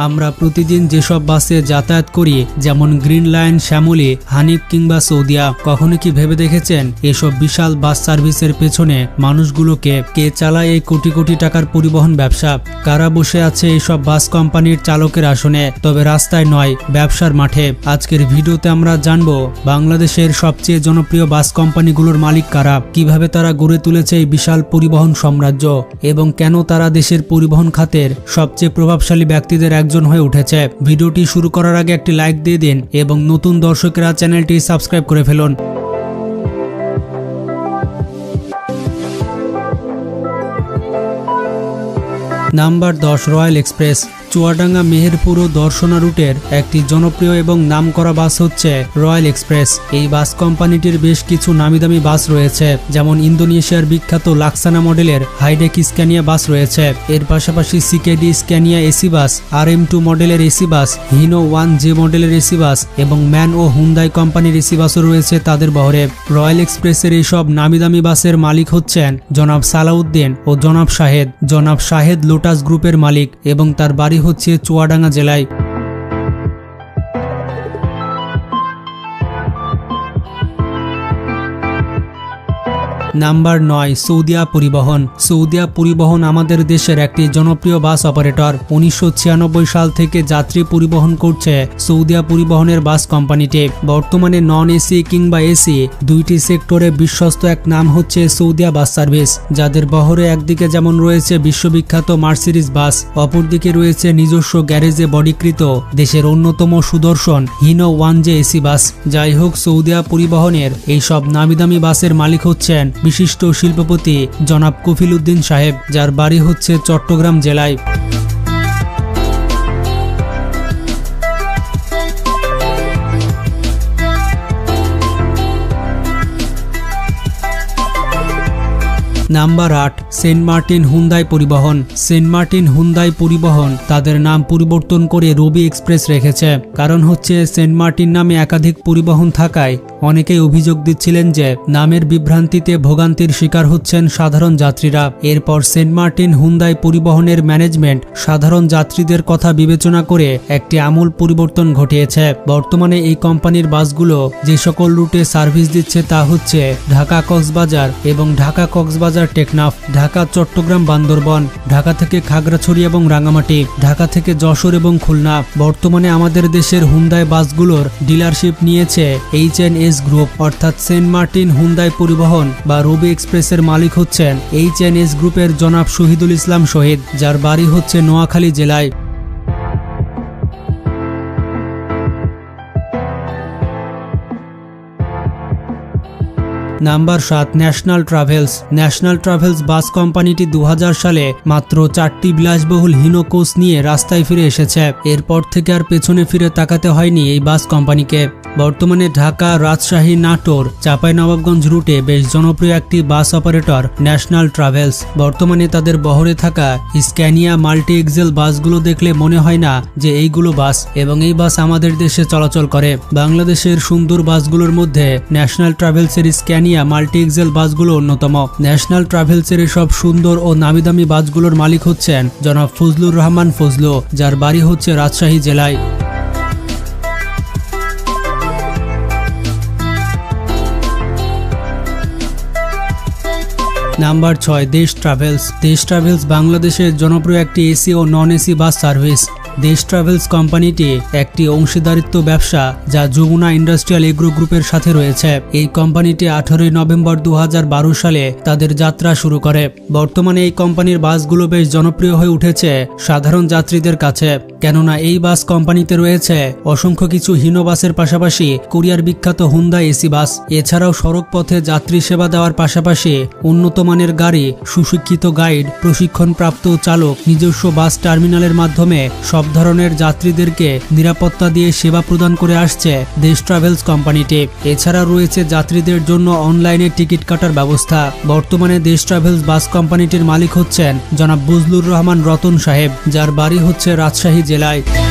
আমরা প্রতিদিন যেসব বাসে যাতায়াত করি, যেমন গ্রিন লাইন, শ্যামলী, হানিফ কিংবা সৌদিয়া, কখনো কি ভেবে দেখেছেন? এসব বিশাল বাস সার্ভিসের পেছনে মানুষগুলোকে কে চালায় এই কোটি কোটি টাকার পরিবহন ব্যবসা? কারা বসে আছে এইসব বাস কোম্পানির চালকের আসনে? তবে রাস্তায় নয়, ব্যবসার মাঠে। আজকের ভিডিওতে আমরা জানব, বাংলাদেশের সবচেয়ে জনপ্রিয় বাস কোম্পানিগুলোর মালিক কারা? কীভাবে তারা গড়ে তুলেছে এই বিশাল পরিবহন সাম্রাজ্য? এবং কেন তারা দেশের পরিবহন খাতের সবচেয়ে প্রভাবশালী ব্যক্তিদের একজন হয়ে উঠেছে। ভিডিওটি শুরু করার আগে একটি লাইক দিয়ে দিন এবং নতুন দর্শকেরা চ্যানেলটি সাবস্ক্রাইব করে ফেলুন। নাম্বার দশ, রয়্যাল এক্সপ্রেস। চুয়াডাঙ্গা মেহেরপুর ও দর্শনা রুটের একটি জনপ্রিয় এবং নামকরা বাস হচ্ছে রয়্যাল এক্সপ্রেস। এই বাস কোম্পানিটির বেশ কিছু নামিদামি বাস রয়েছে, যেমন ইন্দোনেশিয়ার বিখ্যাত লাক্সানা মডেলের হাইডেক স্ক্যানিয়া বাস রয়েছে। এর পাশাপাশি CKD Scania AC bus R M two মডেলের AC bus, Hino one J মডেলের এসি বাস এবং ম্যান ও হুন্দাই কোম্পানির এসি বাসও রয়েছে তাদের বহরে। রয়্যাল এক্সপ্রেসের এইসব নামিদামি বাসের মালিক হচ্ছেন জনাব সালাউদ্দিন ও জনাব শাহেদ। জনাব শাহেদ লোটাস গ্রুপের মালিক এবং তার বাড়ি হচ্ছে চুয়াডাঙ্গা জেলায় নাম্বার নয়, সৌদিয়া পরিবহন। সৌদিয়া পরিবহন আমাদের দেশের একটি জনপ্রিয় বাস অপারেটর। উনিশশো ছিয়ানব্বই সাল থেকে যাত্রী পরিবহন করছে সৌদিয়া পরিবহনের বাস কোম্পানিটি। বর্তমানে নন এসি কিংবা এসি দুইটি সেক্টরে বিশ্বস্ত এক নাম হচ্ছে সৌদিয়া বাস সার্ভিস, যাদের বহরে একদিকে যেমন রয়েছে বিশ্ববিখ্যাত মার্সিডিজ বাস, অপরদিকে রয়েছে নিজস্ব গ্যারেজে বডিকৃত দেশের অন্যতম সুদর্শন Hino one J AC bus. যাই হোক, সৌদিয়া পরিবহনের এই সব নামিদামি বাসের মালিক হচ্ছেন বিশিষ্ট শিল্পপতি জনাব কফিল উদ্দিন সাহেব, যার বাড়ি হচ্ছে চট্টগ্রাম জেলায়। নাম্বার আট, সেন্ট মার্টিন হুন্দাই পরিবহন। সেন্ট মার্টিন হুন্দাই পরিবহন তাদের নাম পরিবর্তন করে রবি এক্সপ্রেস রেখেছে। কারণ হচ্ছে সেন্ট মার্টিন নামে একাধিক পরিবহন থাকায় অনেকেই অভিযোগ দিচ্ছিলেন যে নামের বিভ্রান্তিতে ভোগান্তির শিকার হচ্ছেন সাধারণ যাত্রীরা। এরপর সেন্ট মার্টিন হুন্দাই পরিবহনের ম্যানেজমেন্ট সাধারণ যাত্রীদের কথা বিবেচনা করে একটি আমূল পরিবর্তন ঘটিয়েছে। বর্তমানে এই কোম্পানির বাসগুলো যে সকল রুটে সার্ভিস দিচ্ছে তা হচ্ছে ঢাকা কক্সবাজার এবং ঢাকা কক্সবাজার টেকনাফ, ঢাকা চট্টগ্রাম বান্দরবন, ঢাকা থেকে খাগড়াছড়ি এবং রাঙামাটি, ঢাকা থেকে যশোর এবং খুলনা। বর্তমানে আমাদের দেশের হুন্দাই বাসগুলোর ডিলারশিপ নিয়েছে এইচ এন এস গ্রুপ অর্থাৎ সেন্ট মার্টিন হুন্দাই পরিবহন বা রবি এক্সপ্রেসের মালিক হচ্ছেন এইচ এন এস গ্রুপের জনাব শহীদুল ইসলাম শহীদ, যার বাড়ি হচ্ছে নোয়াখালী জেলায়। নাম্বার সাত, national travels. National travels bus কোম্পানিটি দু হাজার সালে মাত্র চারটি বিলাসবহুল হিনো কোচ নিয়ে রাস্তায় ফিরে এসেছে। এরপর থেকে আর পেছনে ফিরে তাকাতে হয়নি এই বাস কোম্পানিকে। বর্তমানে ঢাকা রাজশাহী নাটোর, চাঁপাইনবাবগঞ্জ রুটে বেশ জনপ্রিয় একটি বাস অপারেটর ন্যাশনাল ট্রাভেলস। বর্তমানে তাদের বহরে থাকা স্ক্যানিয়া মাল্টি এক্সেল বাসগুলো দেখলে মনে হয় না যে এইগুলো বাস এবং এই বাস আমাদের দেশে চলাচল করে। বাংলাদেশের সুন্দর বাসগুলোর মধ্যে ন্যাশনাল ট্রাভেলসের স্ক্যানিয়া মাল্টি এক্সেল বাসগুলো অন্যতম। ন্যাশনাল ট্রাভেলসের সব সুন্দর ও নামিদামি বাসগুলোর মালিক হচ্ছেন জনাব ফজলুর রহমান ফজলু, যার বাড়ি হচ্ছে রাজশাহী জেলায়। নাম্বার ছয়, দেশ ট্রাভেলস। দেশ ট্রাভেলস বাংলাদেশের জনপ্রিয় একটি এসি ও নন এসি বাস সার্ভিস। দেশ ট্রাভেলস কোম্পানিটি একটি অংশীদারিত্ব ব্যবসা যা যমুনা ইন্ডাস্ট্রিয়াল এগ্রো গ্রুপের সাথে রয়েছে। এই কোম্পানিটি আঠারোই নভেম্বর দু হাজার বারো সালে তাদের যাত্রা শুরু করে। বর্তমানে এই কোম্পানির বাসগুলো বেশ জনপ্রিয় হয়ে উঠেছে সাধারণ যাত্রীদের কাছে। কেননা এই বাস কোম্পানিতে রয়েছে অসংখ্য কিছু হিনো বাসের পাশাপাশি কোরিয়ার বিখ্যাত হুন্দা এসি বাস। এছাড়াও সড়ক পথে যাত্রী সেবা দেওয়ার পাশাপাশি উন্নত মানের গাড়ি, সুশিক্ষিত গাইড, প্রশিক্ষণপ্রাপ্ত চালক, নিজস্ব বাস টার্মিনালের মাধ্যমে সব ধরনের যাত্রীদেরকে নিরাপত্তা দিয়ে সেবা প্রদান করে আসছে দেশ ট্রাভেলস কোম্পানিটি। এছাড়া রয়েছে যাত্রীদের জন্য অনলাইনে টিকিট কাটার ব্যবস্থা। বর্তমানে দেশ ট্রাভেলস বাস কোম্পানিটির মালিক হচ্ছেন জনাব বুজলুর রহমান রতন সাহেব, যার বাড়ি হচ্ছে রাজশাহী জেলায়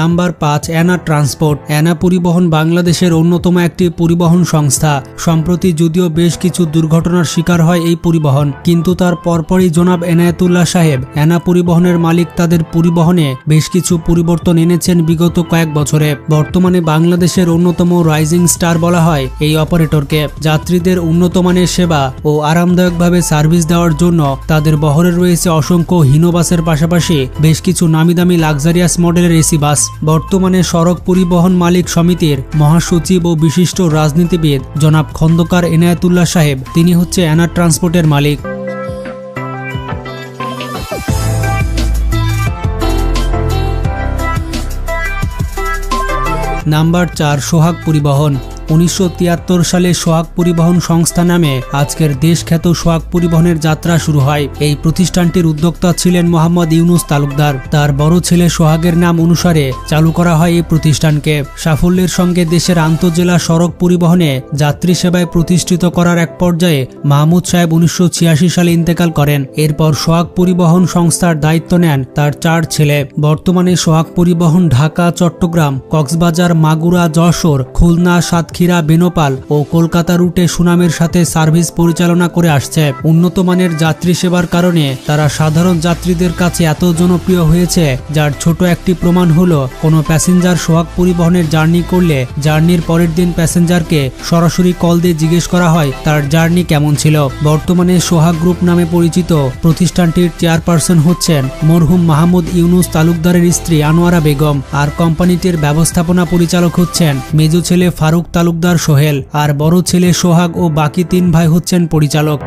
নাম্বার পাঁচ অ্যানা ট্রান্সপোর্ট। অ্যানা পরিবহন বাংলাদেশের অন্যতম একটি পরিবহন সংস্থা। সম্প্রতি যদিও বেশ কিছু দুর্ঘটনার শিকার হয় এই পরিবহন, কিন্তু তার পরপরই জনাব এনায়েতুল্লাহ সাহেব অ্যানা পরিবহনের মালিক তাদের পরিবহনে বেশ কিছু পরিবর্তন এনেছেন বিগত কয়েক বছরে। বর্তমানে বাংলাদেশের অন্যতম রাইজিং স্টার বলা হয় এই অপারেটরকে। যাত্রীদের উন্নত মানের সেবা ও আরামদায়কভাবে সার্ভিস দেওয়ার জন্য তাদের বহরে রয়েছে অসংখ্য হিনো বাসের পাশাপাশি বেশ কিছু নামি দামি লাক্সারিয়াস মডেলের এসি বাস। বর্তমানে সড়ক পরিবহন মালিক সমিতির মহাসচিব ও বিশিষ্ট রাজনীতিবিদ জনাব খন্দকার এনায়েতুল্লাহ সাহেব। তিনি হচ্ছে অ্যানা ট্রান্সপোর্টের মালিক। নাম্বার চার, সোহাগ পরিবহন। উনিশশো তিয়াত্তর সালে সোহাগ পরিবহন সংস্থা নামে আজকের দেশখ্যাত সোহাগ পরিবহনের যাত্রা শুরু হয়। এই প্রতিষ্ঠানটির উদ্যোক্তা ছিলেন মোহাম্মদ ইউনুস তালুকদার। তার বড় ছেলে সোহাগের নাম অনুসারে চালু করা হয় এই প্রতিষ্ঠানকে। সাফল্যের সঙ্গে দেশের আন্তজেলা সড়ক পরিবহনে যাত্রী সেবায় প্রতিষ্ঠিত করার এক পর্যায়ে মাহমুদ সাহেব উনিশশো ছিয়াশি সালে ইন্তেকাল করেন। এরপর সোহাগ পরিবহন সংস্থার দায়িত্ব নেন তার চার ছেলে। বর্তমানে সোহাগ পরিবহন ঢাকা, চট্টগ্রাম, কক্সবাজার, মাগুরা, যশোর, খুলনা সাতক্ষীরা বেনোপাল ও কলকাতা রুটে সুনামের সাথে সার্ভিস পরিচালনা করে আসছে। উন্নত মানের যাত্রী সেবার কারণে তারা সাধারণ যাত্রীদের কাছে এত জনপ্রিয় হয়েছে, যার ছোট একটি প্রমাণ হলো কোনো প্যাসেঞ্জার সোহাগ পরিবহনের জার্নি করলে জার্নির পরের দিন প্যাসেঞ্জারকে সরাসরি কল দিয়ে জিজ্ঞেস করা হয়, তার জার্নি কেমন ছিল। বর্তমানে সোহাগ গ্রুপ নামে পরিচিত প্রতিষ্ঠানটির চেয়ারপারসন হচ্ছেন মরহুম মাহমুদ ইউনুস তালুকদারের স্ত্রী আনোয়ারা বেগম। আর কোম্পানিটির ব্যবস্থাপনা পরিচালক হচ্ছেন মেজু ছেলে ফারুক তালুকদার সোহেল আর বড় ছেলে সোহাগ ও বাকি তিন ভাই হচ্ছেন পরিচালক।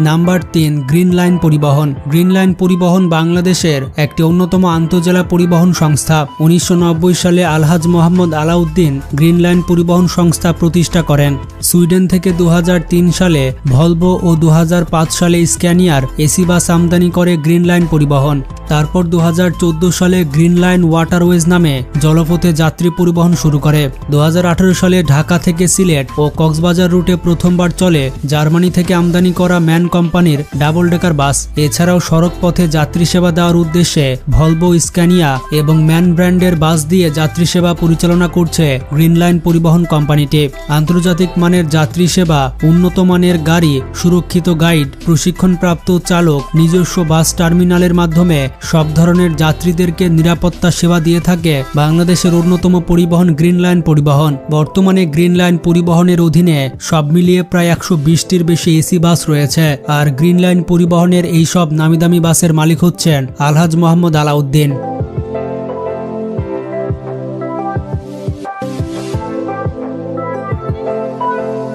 নাম্বার তিন, গ্রিন লাইন পরিবহন। গ্রিন লাইন পরিবহন বাংলাদেশের একটি অন্যতম আন্তজেলা পরিবহন সংস্থা। উনিশশো নব্বই সালে আলহাজ মোহাম্মদ আলাউদ্দিন গ্রিন লাইন পরিবহন সংস্থা প্রতিষ্ঠা করেন। সুইডেন থেকে দু হাজার তিন সালে ভলভো ও দু হাজার পাঁচ সালে স্ক্যানিয়ার এসি বাস আমদানি করে গ্রিন লাইন পরিবহন। তারপর দু হাজার চোদ্দ সালে গ্রিন লাইন ওয়াটারওয়েজ নামে জলপথে যাত্রী পরিবহন শুরু করে। দু হাজার আঠেরো সালে ঢাকা থেকে সিলেট ও কক্সবাজার রুটে প্রথমবার চলে জার্মানি থেকে আমদানি করা ম্যান কোম্পানির ডাবল ডেকার বাস। এছাড়াও সড়ক পথে যাত্রী সেবা দেওয়ার উদ্দেশ্যে ভলভো, স্ক্যানিয়া এবং ম্যান ব্র্যান্ডের বাস দিয়ে যাত্রী সেবা পরিচালনা করছে গ্রিন লাইন পরিবহন কোম্পানিটি। আন্তর্জাতিক মানের যাত্রী সেবা, উন্নত মানের গাড়ি, সুরক্ষিত গাইড, প্রশিক্ষণপ্রাপ্ত চালক, নিজস্ব বাস টার্মিনালের মাধ্যমে সব ধরনের যাত্রীদেরকে নিরাপত্তা সেবা দিয়ে থাকে বাংলাদেশের অন্যতম পরিবহন গ্রিন লাইন পরিবহন। বর্তমানে গ্রিন লাইন পরিবহনের অধীনে সব মিলিয়ে প্রায় একশো বিশটির বেশি এসি বাস রয়েছে। আর গ্রিন লাইন পরিবহনের এইসব নামি দামি বাসের মালিক হচ্ছেন আলহাজ মোহাম্মদ আলাউদ্দিন।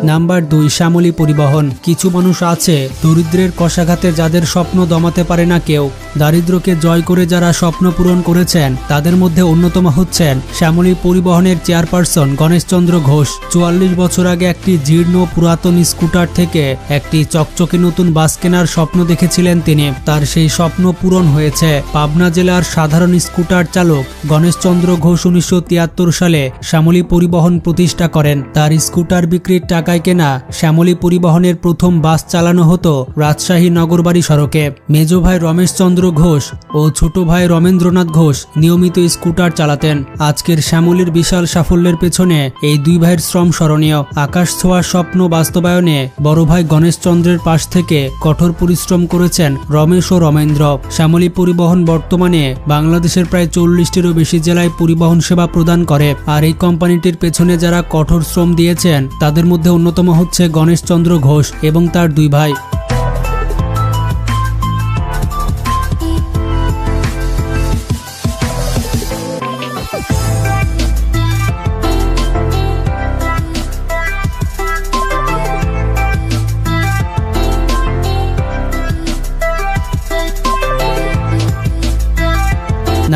নাম্বার দুই, শ্যামলী পরিবহন। কিছু মানুষ আছে, দরিদ্রের কষাঘাতে যাদের স্বপ্ন দমাতে পারে না কেউ। দারিদ্রকে জয় করে যারা স্বপ্ন পূরণ করেছেন, তাদের মধ্যে অন্যতম হচ্ছেন শ্যামলী পরিবহনের চেয়ারপারসন গণেশচন্দ্র ঘোষ। চুয়াল্লিশ বছর আগে একটি জীর্ণ পুরাতন স্কুটার থেকে একটি চকচকে নতুন বাস কেনার স্বপ্ন দেখেছিলেন তিনি। তার সেই স্বপ্ন পূরণ হয়েছে। পাবনা জেলার সাধারণ স্কুটার চালক গণেশচন্দ্র ঘোষ উনিশশো তিয়াত্তর সালে শ্যামলী পরিবহন প্রতিষ্ঠা করেন। তার স্কুটার বিক্রির টাকায় কেনা শ্যামলী পরিবহনের প্রথম বাস চালানো হতো রাজশাহী নগরবাড়ি সড়কে। মেজ ভাই রমেশচন্দ্র ঘোষ ও ছোট ভাই রমেন্দ্রনাথ ঘোষ নিয়মিত স্কুটার চালাতেন। আজকের শ্যামলীর বিশাল সাফল্যের পেছনে এই দুই ভাইয়ের শ্রম স্মরণীয়। আকাশ ছোঁয়ার স্বপ্ন বাস্তবায়নে বড় ভাই গণেশচন্দ্রের পাশ থেকে কঠোর পরিশ্রম করেছেন রমেশ ও রমেন্দ্র। শ্যামলী পরিবহন বর্তমানে বাংলাদেশের প্রায় চল্লিশটিরও বেশি জেলায় পরিবহন সেবা প্রদান করে। আর এই কোম্পানিটির পেছনে যারা কঠোর শ্রম দিয়েছেন, তাদের মধ্যে অন্যতম হচ্ছে গণেশচন্দ্র ঘোষ এবং তার দুই ভাই।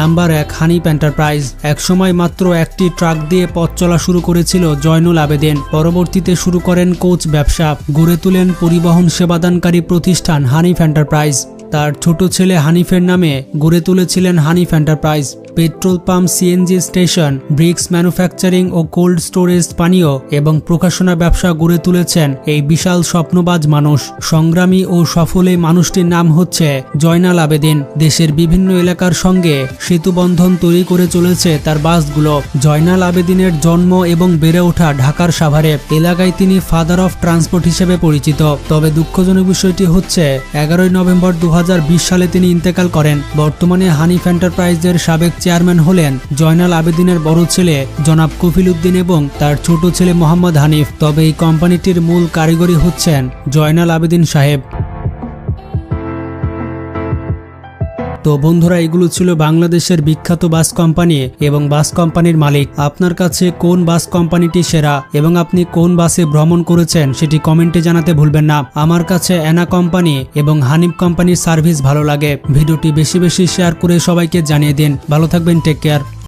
নাম্বার এক হানিপ এন্টারপ্রাইজ। একসময় মাত্র একটি ট্রাক দিয়ে পথ চলা শুরু করেছিল জয়নুল আবেদিন। পরবর্তীতে শুরু করেন কোচ ব্যবসা। গড়ে তুলেন পরিবহন সেবাদানকারী প্রতিষ্ঠান হানিফ এন্টারপ্রাইজ। তার ছোট ছেলে হানিফের নামে গড়ে তুলেছিলেন Hanif enterprise. Petrol pump CNG station, bricks manufacturing ও কোল্ড স্টোরেজ পানীয় এবং প্রকাশনা ব্যবসা গড়ে তুলেছেন এই বিশাল স্বপ্নবাজ মানুষ। সংগ্রামী ও সফল এই মানুষটির নাম হচ্ছে জয়নাল আবেদিন। দেশের বিভিন্ন এলাকার সঙ্গে সেতুবন্ধন তৈরি করে চলেছে তার বাসগুলো। জয়নাল আবেদিনের জন্ম এবং বেড়ে ওঠা ঢাকার সাভারে। এলাকায় তিনি ফাদার অফ ট্রান্সপোর্ট হিসেবে পরিচিত। তবে দুঃখজনক বিষয়টি হচ্ছে, এগারোই নভেম্বর দু হাজার বিশ সালে তিনি ইন্তেকাল করেন। বর্তমানে হানিফ এন্টারপ্রাইজের সাবেক চেয়ারম্যান হলেন জয়নাল আবেদিনের বড় ছেলে জনাব কফিল উদ্দিন এবং তার ছোট ছেলে মোহাম্মদ হানিফ। তবে এই কোম্পানিটির মূল কারিগরি হচ্ছেন জয়নাল আবেদিন সাহেব। তো বন্ধুরা, এগুলো ছিল বাংলাদেশের বিখ্যাত বাস কোম্পানি এবং বাস কোম্পানির মালিক। আপনার কাছে কোন বাস কোম্পানিটি সেরা এবং আপনি কোন বাসে ভ্রমণ করেছেন সেটি কমেন্টে জানাতে ভুলবেন না। আমার কাছে অ্যানা কোম্পানি এবং হানিফ কোম্পানির সার্ভিস ভালো লাগে। ভিডিওটি বেশি বেশি শেয়ার করে সবাইকে জানিয়ে দিন। ভালো থাকবেন, টেক কেয়ার।